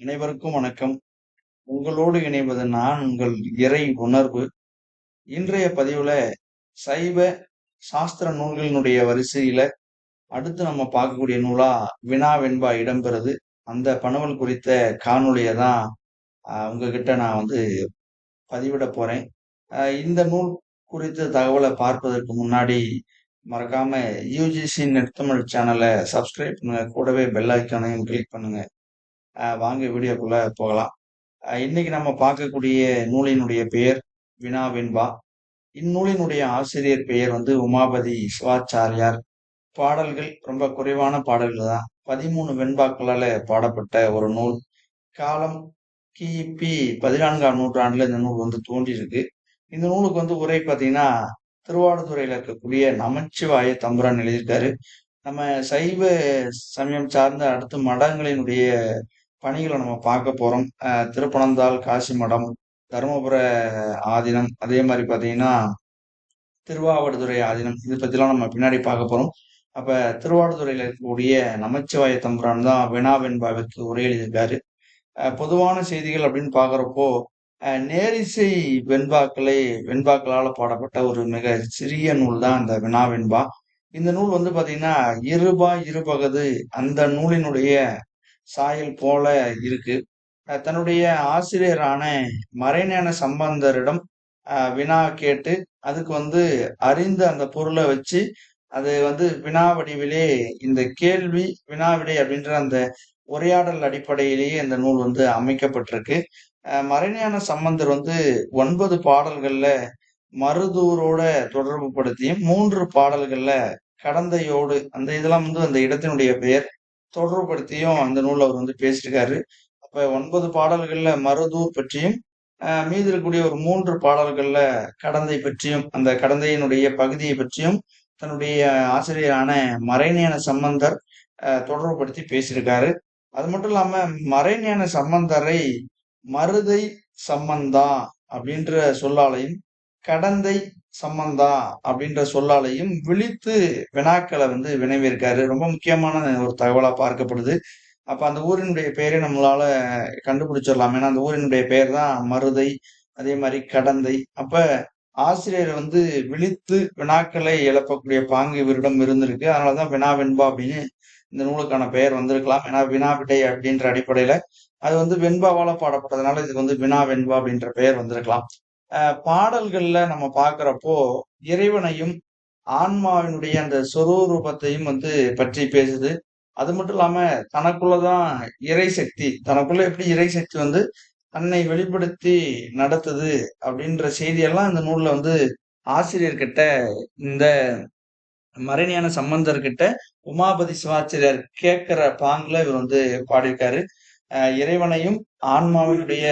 அனைவருக்கும் வணக்கம். உங்களோடு இணைவது நான் உங்கள் இறை உணர்வு. இன்றைய பதிவுல சைவ சாஸ்திர நூல்களினுடைய வரிசையில அடுத்து நம்ம பார்க்கக்கூடிய நூலா வினா வெண்பா இடம்பெறுது. அந்த பணவல் குறித்த காணொளியை தான் உங்ககிட்ட நான் வந்து பதிவிட போறேன். இந்த நூல் குறித்த தகவலை பார்ப்பதற்கு முன்னாடி மறக்காம யூஜிசி நெட் தமிழ் சேனலை சப்ஸ்கிரைப் பண்ணுங்க. கூடவே பெல் ஐக்கானையும் கிளிக் பண்ணுங்க. வாங்க வீடியோக்குள்ள போகலாம். இன்னைக்கு நம்ம பார்க்கக்கூடிய நூலினுடைய பெயர் வினா வெண்பா. இந்நூலினுடைய ஆசிரியர் பெயர் வந்து உமாபதி சிவாச்சாரியார். பாடல்கள் ரொம்ப குறைவான பாடல்கள் தான். பதிமூணு வெண்பாக்களால பாடப்பட்ட ஒரு நூல். காலம் கிபி பதினான்காம் நூற்றாண்டுல இந்த நூல் வந்து தோன்றியிருக்கு. இந்த நூலுக்கு வந்து உரை பார்த்தீங்கன்னா திருவாடுதுறையில இருக்கக்கூடிய நமச்சிவாய தம்புரான் எழுதியிருக்காரு. நம்ம சைவ சமயம் சார்ந்த அடுத்து மடங்களினுடைய பணிகளை நம்ம பார்க்க போறோம். அஹ் திருப்பனந்தாள் காசி மடம் தருமபுர ஆதீனம் அதே மாதிரி பார்த்தீங்கன்னா திருவாவடுதுறை ஆதீனம். இதை பற்றிலாம் நம்ம பின்னாடி பார்க்க போறோம். அப்ப திருவாவடுதுறையில் இருக்கக்கூடிய நமச்சிவாய தம்புரான் தான் வினா வெண்பாவிற்கு உரை எழுதியிருக்காரு. பொதுவான செய்திகள் அப்படின்னு பார்க்குறப்போ நேரிசை வெண்பாக்களை வெண்பாக்களால் பாடப்பட்ட ஒரு மிக சிறிய நூல் தான் இந்த வினா வெண்பா. இந்த நூல் வந்து பார்த்தீங்கன்னா இருபா இருபகது அந்த நூலினுடைய சாயல் போல இருக்கு. தன்னுடைய ஆசிரியரான மறைஞான சம்பந்தரிடம் வினா கேட்டு அதுக்கு வந்து அறிந்த அந்த பொருளை வச்சு அது வந்து வினா வடிவிலே இந்த கேள்வி வினாவிடை அப்படின்ற அந்த உரையாடல் அடிப்படையிலேயே இந்த நூல் வந்து அமைக்கப்பட்டிருக்கு. மறைஞான சம்பந்தர் வந்து ஒன்பது பாடல்கள்ல மருதூரோட தொடர்பு படுத்தியும் மூன்று பாடல்கள்ல கடந்தையோடு அந்த இதெல்லாம் வந்து அந்த இடத்தினுடைய பெயர். தொடர்புபடுத்தியும் அந்த நூல் அவர் வந்து பேசியிருக்காரு. அப்ப ஒன்பது பாடல்கள்ல மருதூர் பற்றியும் மீதி இருக்கக்கூடிய ஒரு மூன்று பாடல்கள்ல கடந்தை பற்றியும் அந்த கடந்தையினுடைய பகுதியை பற்றியும் தன்னுடைய ஆசிரியரான மறைஞான சம்பந்தர் தொடர்புபடுத்தி பேசியிருக்காரு. அது மட்டும் இல்லாம மறைஞான சம்பந்தரை மருதை சம்பந்தா அப்படின்ற சொல்லாலையும் கடந்தை சம்பந்தா அப்படின்ற சொல்லாலையும் விழித்து வினாக்களை வந்து வினைவிருக்காரு ரொம்ப முக்கியமான ஒரு தகவலா பார்க்கப்படுது. அப்ப அந்த ஊரினுடைய பெயரை நம்மளால கண்டுபிடிச்சிடலாம். ஏன்னா அந்த ஊரினுடைய பெயர் தான் மருதை அதே மாதிரி கடந்தை. அப்ப ஆசிரியர் வந்து விழித்து வினாக்களை எழுப்பக்கூடிய பாங்கு இவரிடம் இருந்திருக்கு. அதனாலதான் வினா வெண்பா அப்படின்னு இந்த நூலுக்கான பெயர் வந்திருக்கலாம். ஏன்னா வினா விடை அப்படின்ற அடிப்படையில அது வந்து வெண்பாவால பாடப்பட்டதுனால இதுக்கு வந்து வினா வெண்பா அப்படின்ற பெயர் வந்திருக்கலாம். பாடல்கள்ல நம்ம பார்க்கிறப்போ இறைவனையும் ஆன்மாவினுடைய அந்த சொரூபத்தையும் வந்து பற்றி பேசுது. அது மட்டும் இல்லாம தனக்குள்ளதான் இறை சக்தி. தனக்குள்ள எப்படி இறை சக்தி வந்து தன்னை வெளிப்படுத்தி நடத்துது அப்படின்ற செய்தியெல்லாம் இந்த நூல்ல வந்து ஆசிரியர்கிட்ட இந்த மறைஞான சம்பந்தர்கிட்ட உமாபதி சிவாச்சாரியார் கேட்கிற பாங்குல இவர் வந்து பாடியிருக்காரு. இறைவனையும் ஆன்மாவினுடைய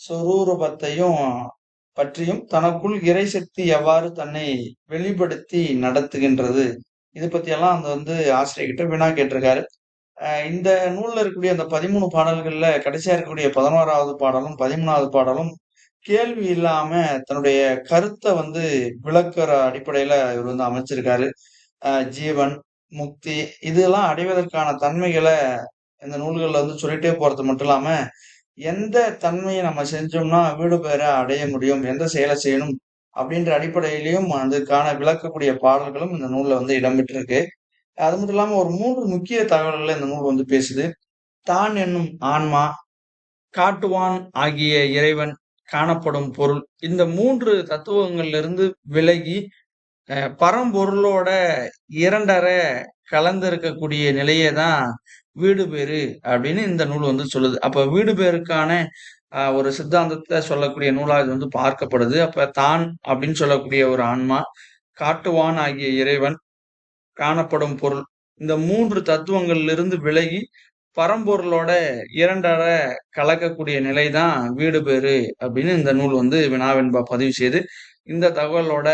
சொரூபத்தையும் பற்றியும் தனக்குள் இறை சக்தி எவ்வாறு தன்னை வெளிப்படுத்தி நடத்துகின்றது. இது பற்றியெல்லாம் அந்த வந்து ஆசிரியர்கிட்ட வினா கேட்டிருக்காரு. இந்த நூல்ல இருக்கக்கூடிய அந்த பதிமூணு பாடல்கள்ல கடைசியா இருக்கக்கூடிய பதினோராவது பாடலும் பதிமூணாவது பாடலும் கேள்வி இல்லாம தன்னுடைய கருத்தை வந்து விளக்குற அடிப்படையில இவர் வந்து அமைச்சிருக்காரு. ஜீவன் முக்தி இதெல்லாம் அடைவதற்கான தன்மைகளை இந்த நூல்கள்ல வந்து சொல்லிட்டே போறது மட்டும் இல்லாம எந்த தன்மையை நம்ம செஞ்சோம்னா வீடு பேர அடைய முடியும் எந்த செயலை செய்யணும் அப்படின்ற அடிப்படையிலையும் அதுக்கான விளக்கக்கூடிய பாடல்களும் இந்த நூல்ல வந்து இடம்பெற்றிருக்கு. அது மட்டும் இல்லாம ஒரு மூன்று முக்கிய தகவல்களை இந்த நூல் வந்து பேசுது. தான் என்னும் ஆன்மா காட்டுவான் ஆகிய இறைவன் காணப்படும் பொருள் இந்த மூன்று தத்துவங்கள்ல இருந்து விலகி அஹ், பரம்பொருளோட இரண்டரை கலந்து இருக்கக்கூடிய நிலையை தான் வீடு பேரு அப்படின்னு இந்த நூல் வந்து சொல்லுது. அப்ப வீடு பேருக்கான ஒரு சித்தாந்தத்தை சொல்லக்கூடிய நூலாக இது வந்து பார்க்கப்படுது. அப்ப தான் அப்படின்னு சொல்லக்கூடிய ஒரு ஆன்மா காட்டுவான் ஆகிய இறைவன் காணப்படும் பொருள். இந்த மூன்று தத்துவங்களிலிருந்து விலகி பரம்பொருளோட இரண்டற கலக்கக்கூடிய நிலை தான் வீடு பேரு அப்படின்னு இந்த நூல் வந்து வினாவென்பா பதிவு செய்து இந்த தகவலோட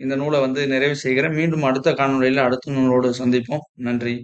இந்த நூலை வந்து நிறைவு செய்கிறேன். மீண்டும் அடுத்த காணொளியில அடுத்த நூலோடு சந்திப்போம். நன்றி.